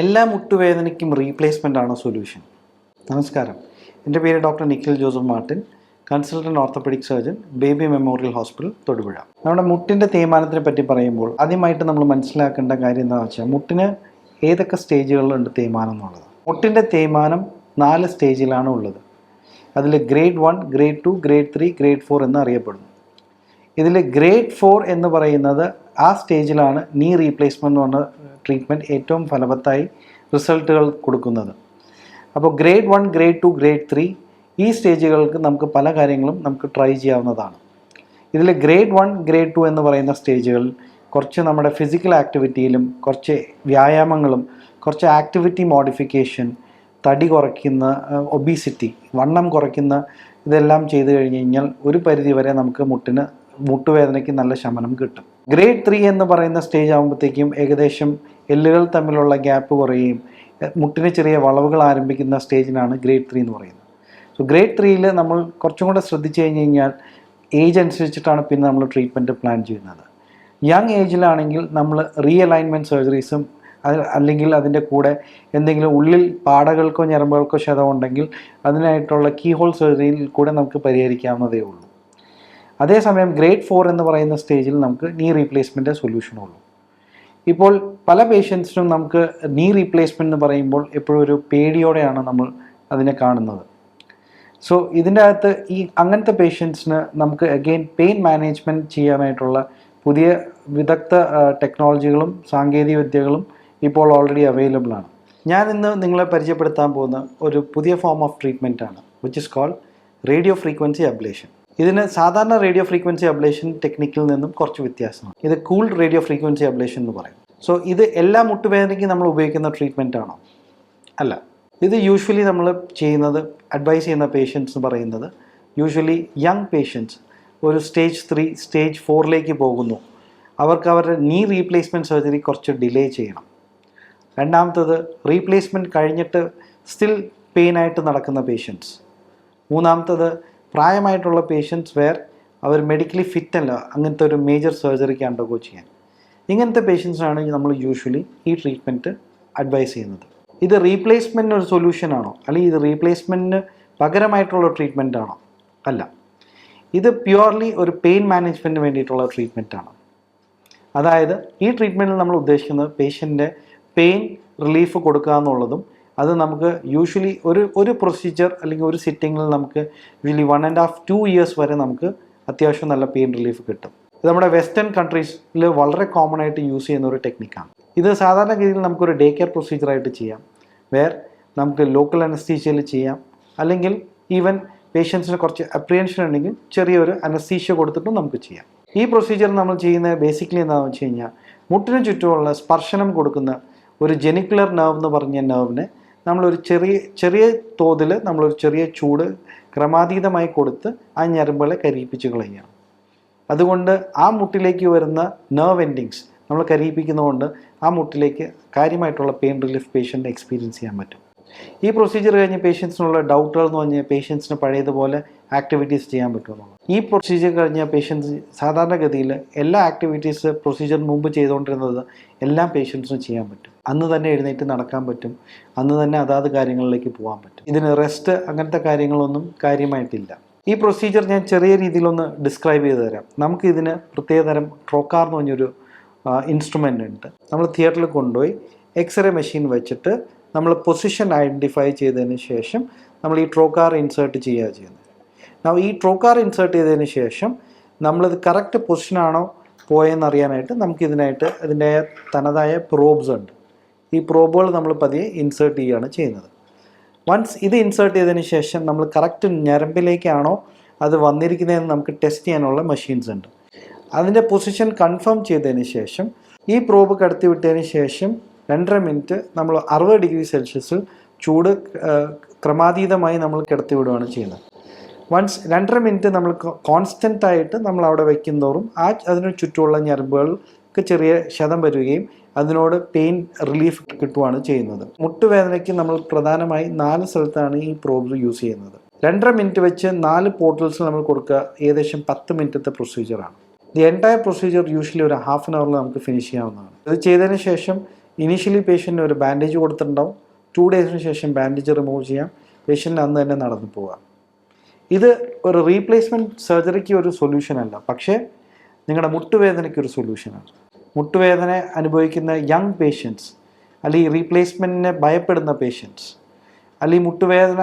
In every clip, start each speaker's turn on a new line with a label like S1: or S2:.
S1: എല്ലാ മുട്ടുവേദനയ്ക്കും റീപ്ലേസ്മെന്റ് ആണോ സൊല്യൂഷൻ നമസ്കാരം. എന്റെ പേര് doctor Nikhil Joseph Martin consultant orthopaedic surgeon Baby Memorial Hospital Thodupuzha. നമ്മുടെ മുട്ടിന്റെ തേയ്മാനത്തിനെ പറ്റി പറയുമ്പോൾ ആദ്യമായിട്ട് നമ്മൾ മനസ്സിലാക്കേണ്ട കാര്യം എന്താണെന്ന് വെച്ചാൽ മുട്ടിന് ഏതൊക്കെ സ്റ്റേജുകളിലുണ്ട് തേയ്മാനം എന്നുള്ളത്. മുട്ടിന്റെ തേയ്മാനം നാല് സ്റ്റേജിലാണ് ഉള്ളത്. അതിൽ grade one grade two grade three grade four എന്ന് അറിയപ്പെടുന്നു. ഇതിൽ ഗ്രേഡ് ഫോർ എന്ന് പറയുന്നത് ആ സ്റ്റേജിലാണ് നീ റീപ്ലേസ്മെന്റ് എന്ന് പറഞ്ഞ ട്രീറ്റ്മെന്റ് ഏറ്റവും ഫലവത്തായി റിസൾട്ടുകൾ കൊടുക്കുന്നത്. അപ്പോൾ grade one grade two grade three ഈ സ്റ്റേജുകൾക്ക് നമുക്ക് പല കാര്യങ്ങളും നമുക്ക് ട്രൈ ചെയ്യാവുന്നതാണ്. ഇതിൽ ഗ്രേഡ് വൺ ഗ്രേഡ് ടു എന്ന് പറയുന്ന സ്റ്റേജുകൾ കുറച്ച് നമ്മുടെ ഫിസിക്കൽ ആക്ടിവിറ്റിയിലും കുറച്ച് വ്യായാമങ്ങളും കുറച്ച് ആക്ടിവിറ്റി മോഡിഫിക്കേഷൻ തടി കുറയ്ക്കുന്ന ഒബീസിറ്റി വണ്ണം കുറയ്ക്കുന്ന ഇതെല്ലാം ചെയ്തു കഴിഞ്ഞ് കഴിഞ്ഞാൽ ഒരു പരിധി വരെ നമുക്ക് മുട്ടിന് മുട്ടുവേദനയ്ക്ക് നല്ല ശമനം കിട്ടും. ഗ്രേഡ് ത്രീ എന്ന് പറയുന്ന സ്റ്റേജ് ആകുമ്പോഴത്തേക്കും ഏകദേശം എല്ലുകൾ തമ്മിലുള്ള ഗ്യാപ്പ് കുറയുകയും മുട്ടിന് ചെറിയ വളവുകൾ ആരംഭിക്കുന്ന സ്റ്റേജിനാണ് ഗ്രേഡ് ത്രീ എന്ന് പറയുന്നത്. സോ ഗ്രേഡ് ത്രീയിൽ നമ്മൾ കുറച്ചും കൂടെ ശ്രദ്ധിച്ചു കഴിഞ്ഞ് കഴിഞ്ഞാൽ ഏജ് അനുസരിച്ചിട്ടാണ് പിന്നെ നമ്മൾ ട്രീറ്റ്മെന്റ് പ്ലാൻ ചെയ്യുന്നത്. യങ് ഏജിലാണെങ്കിൽ നമ്മൾ റീഅലൈൻമെന്റ് സർജറീസും അല്ലെങ്കിൽ അതിന്റെ കൂടെ എന്തെങ്കിലും ഉള്ളിൽ പാടകൾക്കോ ഞരമ്പുകൾക്കോ ക്ഷതമുണ്ടെങ്കിൽ അതിനായിട്ടുള്ള കീ ഹോൾ സർജറിയിൽ കൂടെ നമുക്ക് പരിഹരിക്കാവുന്നതേ ഉള്ളൂ. അതേസമയം ഗ്രേഡ് ഫോർ എന്ന് പറയുന്ന സ്റ്റേജിൽ നമുക്ക് നീ റീപ്ലേസ്മെന്റ് സൊല്യൂഷനുള്ളൂ ഇപ്പോൾ പല പേഷ്യൻസിനും നമുക്ക് നീ റീപ്ലേസ്മെന്റ് എന്ന് പറയുമ്പോൾ എപ്പോഴും ഒരു പേടിയോടെയാണ് നമ്മൾ അതിനെ കാണുന്നത്. സോ ഇതിന്റെ അകത്ത് ഈ അങ്ങനത്തെ പേഷ്യൻസിന് നമുക്ക് അഗെയിൻ പെയിൻ മാനേജ്മെന്റ് ചെയ്യാനായിട്ടുള്ള പുതിയ വിദഗ്ധ ടെക്നോളജികളും സാങ്കേതിക വിദ്യകളും ഇപ്പോൾ ഓൾറെഡി അവൈലബിൾ ആണ്. ഞാൻ ഇന്ന് നിങ്ങളെ പരിചയപ്പെടുത്താൻ പോകുന്ന ഒരു പുതിയ form of ട്രീറ്റ്മെന്റാണ് which is called radio frequency ablation ഇതിന് സാധാരണ റേഡിയോ ഫ്രീക്വൻസി അബ്ലേഷൻ ടെക്നിക്കിൽ നിന്നും കുറച്ച് വ്യത്യാസമാണ്. ഇത് കൂൾ റേഡിയോ ഫ്രീക്വൻസി അബ്ലേഷൻ എന്ന് പറയും. സോ ഇത് എല്ലാ മുട്ടുവേദനയ്ക്കും നമ്മൾ ഉപയോഗിക്കുന്ന ട്രീറ്റ്മെന്റ് ആണോ? അല്ല. ഇത് യൂഷ്വലി നമ്മൾ ചെയ്യുന്നത് അഡ്വൈസ് ചെയ്യുന്ന പേഷ്യൻസ് എന്ന് പറയുന്നത് യൂഷ്വലി യങ് പേഷ്യൻസ് ഒരു സ്റ്റേജ് ത്രീ സ്റ്റേജ് ഫോറിലേക്ക് പോകുന്നു. അവർക്ക് അവരുടെ നീ റീപ്ലേസ്മെന്റ് സർജറി കുറച്ച് ഡിലേ ചെയ്യണം. രണ്ടാമത്തത് റീപ്ലേസ്മെന്റ് കഴിഞ്ഞിട്ട് സ്റ്റിൽ പെയിനായിട്ട് നടക്കുന്ന പേഷ്യൻസ് മൂന്നാമത്തത് പ്രായമായിട്ടുള്ള പേഷ്യൻസ് വേർ അവർ മെഡിക്കലി ഫിറ്റ് അല്ല. അങ്ങനത്തെ ഒരു മേജർ സർജറിക്ക് അണ്ടർഗോ ചെയ്യാൻ. ഇങ്ങനത്തെ പേഷ്യൻസിനാണ് നമ്മൾ യൂഷ്വലി ഈ ട്രീറ്റ്മെന്റ് അഡ്വൈസ് ചെയ്യുന്നത്. ഇത് റീപ്ലേസ്മെന്റിന് ഒരു സൊല്യൂഷൻ ആണോ? അല്ലെങ്കിൽ ഇത് റീപ്ലേസ്മെന്റിന് പകരമായിട്ടുള്ള ട്രീറ്റ്മെന്റ് ആണോ? അല്ല. ഇത് പ്യുവർലി ഒരു പെയിൻ മാനേജ്മെന്റിന് വേണ്ടിയിട്ടുള്ള ട്രീറ്റ്മെന്റ് ആണ്. അതായത് ഈ ട്രീറ്റ്മെന്റിൽ നമ്മൾ ഉദ്ദേശിക്കുന്നത് പേഷ്യന്റെ പെയിൻ റിലീഫ് കൊടുക്കുക എന്നുള്ളതും അത് നമുക്ക് യൂഷ്വലി ഒരു ഒരു പ്രൊസീജിയർ അല്ലെങ്കിൽ ഒരു സിറ്റിങ്ങിൽ നമുക്ക് usually one and half two years വരെ നമുക്ക് അത്യാവശ്യം നല്ല പെയിൻ റിലീഫ് കിട്ടും. ഇത് നമ്മുടെ വെസ്റ്റേൺ കൺട്രീസിൽ വളരെ കോമൺ ആയിട്ട് യൂസ് ചെയ്യുന്ന ഒരു ടെക്നിക്കാണ് ഇത് സാധാരണ രീതിയിൽ നമുക്കൊരു ഡേ കെയർ പ്രൊസീജിയറായിട്ട് ചെയ്യാം. വേർ നമുക്ക് ലോക്കൽ അനസ്തീഷ്യയിൽ ചെയ്യാം. അല്ലെങ്കിൽ ഈവൻ പേഷ്യൻസിന് കുറച്ച് അപ്രിയൻഷൻ ഉണ്ടെങ്കിൽ ചെറിയൊരു അനസ്തീഷ്യ കൊടുത്തിട്ടും നമുക്ക് ചെയ്യാം. ഈ പ്രൊസീജിയർ നമ്മൾ ചെയ്യുന്ന ബേസിക്കലി എന്താണെന്ന് വെച്ച് കഴിഞ്ഞാൽ മുട്ടിന് ചുറ്റുമുള്ള സ്പർശനം കൊടുക്കുന്ന ഒരു ജെനിക്കുലർ നെർവ് എന്ന് പറഞ്ഞ നെർവിനെ നമ്മളൊരു ചെറിയ ചെറിയ തോതിൽ നമ്മളൊരു ചെറിയ ചൂട് ക്രമാതീതമായി കൊടുത്ത് ആ ഞരമ്പുകളെ കരിയിപ്പിച്ച് കളയുകയാണ് അതുകൊണ്ട് ആ മുട്ടിലേക്ക് വരുന്ന നെർവ് എൻഡിങ്സ് നമ്മൾ കരിയിപ്പിക്കുന്നതുകൊണ്ട് ആ മുട്ടിലേക്ക് കാര്യമായിട്ടുള്ള പെയിൻ റിലീഫ് പേഷ്യന്റ് എക്സ്പീരിയൻസ് ചെയ്യാൻ പറ്റും. ഈ പ്രൊസീജിയർ കഴിഞ്ഞ് പേഷ്യൻസിനുള്ള ഡൗട്ടുകൾ എന്ന് പറഞ്ഞാൽ പേഷ്യൻസിന് പഴയതുപോലെ ആക്ടിവിറ്റീസ് ചെയ്യാൻ പറ്റുമെന്നുള്ളത് ഈ പ്രൊസീജിയർ കഴിഞ്ഞ പേഷ്യൻസ് സാധാരണഗതിയിൽ എല്ലാ ആക്ടിവിറ്റീസ് പ്രൊസീജിയറിന് മുമ്പ് ചെയ്തുകൊണ്ടിരുന്നത് എല്ലാ പേഷ്യൻസിനും ചെയ്യാൻ പറ്റും. അന്ന് തന്നെ എഴുന്നേറ്റ് നടക്കാൻ പറ്റും. അന്ന് തന്നെ അതാത് കാര്യങ്ങളിലേക്ക് പോകാൻ പറ്റും. ഇതിന് റെസ്റ്റ് അങ്ങനത്തെ കാര്യങ്ങളൊന്നും കാര്യമായിട്ടില്ല. ഈ പ്രൊസീജിയർ ഞാൻ ചെറിയ രീതിയിലൊന്ന് ഡിസ്ക്രൈബ് ചെയ്ത് തരാം. നമുക്ക് ഇതിന് പ്രത്യേകതരം ട്രോക്കാർ എന്ന് പറഞ്ഞൊരു ഇൻസ്ട്രുമെന്റ് ഉണ്ട്. നമ്മൾ തിയേറ്ററിൽ കൊണ്ടുപോയി എക്സ്റേ മെഷീൻ വെച്ചിട്ട് നമ്മൾ പൊസിഷൻ ഐഡന്റിഫൈ ചെയ്തതിന് ശേഷം നമ്മൾ ഈ ട്രോക്കാർ ഇൻസേർട്ട് ചെയ്യുക ചെയ്യുന്നത്. ഈ ട്രോക്കാർ ഇൻസേർട്ട് ചെയ്തതിന് ശേഷം നമ്മളിത് കറക്റ്റ് പൊസിഷനാണോ പോയെന്നറിയാനായിട്ട് നമുക്കിതിനായിട്ട് അതിന്റെ തനതായ പ്രോബ്സ് ഉണ്ട്. ഈ പ്രോബുകൾ നമ്മൾ പതിയെ ഇൻസേർട്ട് ചെയ്യുകയാണ് ചെയ്യുന്നത്. വൺസ് ഇത് ഇൻസേർട്ട് ചെയ്തതിന് ശേഷം നമ്മൾ കറക്റ്റ് ഞരമ്പിലേക്കാണോ അത് വന്നിരിക്കുന്നതെന്ന് നമുക്ക് ടെസ്റ്റ് ചെയ്യാനുള്ള മെഷീൻസ് ഉണ്ട്. അതിന്റെ പൊസിഷൻ കൺഫേം ചെയ്തതിന് ശേഷം ഈ പ്രോബ് കടത്തി വിട്ടതിന് ശേഷം രണ്ടര മിനിറ്റ് നമ്മൾ അറുപത് ഡിഗ്രി സെൽഷ്യസിൽ ചൂട് ക്രമാതീതമായി നമ്മൾ കിടത്തി വിടുകയാണ് ചെയ്യുന്നത്. വൺസ് രണ്ടര മിനിറ്റ് നമ്മൾ കോൺസ്റ്റന്റ് ആയിട്ട് നമ്മൾ അവിടെ വയ്ക്കുന്തോറും ആ അതിന് ചുറ്റുമുള്ള ഞരമ്പുകൾക്ക് ചെറിയ ക്ഷതം വരികയും അതിനോട് പെയിൻ റിലീഫ് കിട്ടുകയാണ് ചെയ്യുന്നത്. മുട്ടുവേദനയ്ക്ക് നമ്മൾ പ്രധാനമായി നാല് സ്ഥലത്താണ് ഈ പ്രോബ്സ് യൂസ് ചെയ്യുന്നത്. രണ്ടര മിനിറ്റ് വെച്ച് നാല് പോർട്ടൽസ് നമ്മൾ കൊടുക്കുക ഏകദേശം പത്ത് മിനിറ്റത്തെ പ്രൊസീജിയറാണ് ദി എന്റയർ പ്രൊസീജിയർ യൂഷ്വലി ഒരു ഹാഫ് ആൻ അവറിൽ നമുക്ക് ഫിനിഷ് ചെയ്യാവുന്നതാണ്. ഇത് ചെയ്തതിന് ശേഷം ഇനീഷ്യലി പേഷ്യന്റിന് ഒരു ബാൻഡേജ് കൊടുത്തിട്ടുണ്ടാവും. ടു ഡേയ്സിന് ശേഷം ബാൻഡേജ് റിമൂവ് ചെയ്യാം. പേഷ്യന്റ് അന്ന് തന്നെ നടന്നു പോകാം ഇത് ഒരു റീപ്ലേസ്മെന്റ് സർജറിക്ക് ഒരു സൊല്യൂഷൻ അല്ല. പക്ഷേ നിങ്ങളുടെ മുട്ടുവേദനയ്ക്ക് ഒരു സൊല്യൂഷനാണ് മുട്ടുവേദന അനുഭവിക്കുന്ന യങ് പേഷ്യൻസ് അല്ലെങ്കിൽ റീപ്ലേസ്മെന്റിനെ ഭയപ്പെടുന്ന പേഷ്യൻസ് അല്ലെങ്കിൽ മുട്ടുവേദന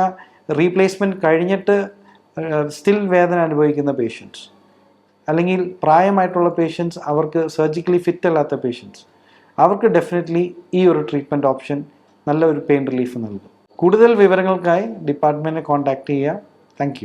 S1: റീപ്ലേസ്മെന്റ് കഴിഞ്ഞിട്ട് സ്റ്റിൽ വേദന അനുഭവിക്കുന്ന പേഷ്യൻസ് അല്ലെങ്കിൽ പ്രായമായിട്ടുള്ള പേഷ്യൻസ് അവർക്ക് സർജിക്കലി ഫിറ്റ് അല്ലാത്ത പേഷ്യൻസ് അവർക്ക് ഡെഫിനറ്റ്ലി ഈ ഒരു ട്രീറ്റ്മെന്റ് ഓപ്ഷൻ നല്ലൊരു പെയിൻ റിലീഫ് നൽകും. കൂടുതൽ വിവരങ്ങൾക്കായി ഡിപ്പാർട്ട്മെന്റിനെ കോൺടാക്റ്റ് ചെയ്യുക. താങ്ക്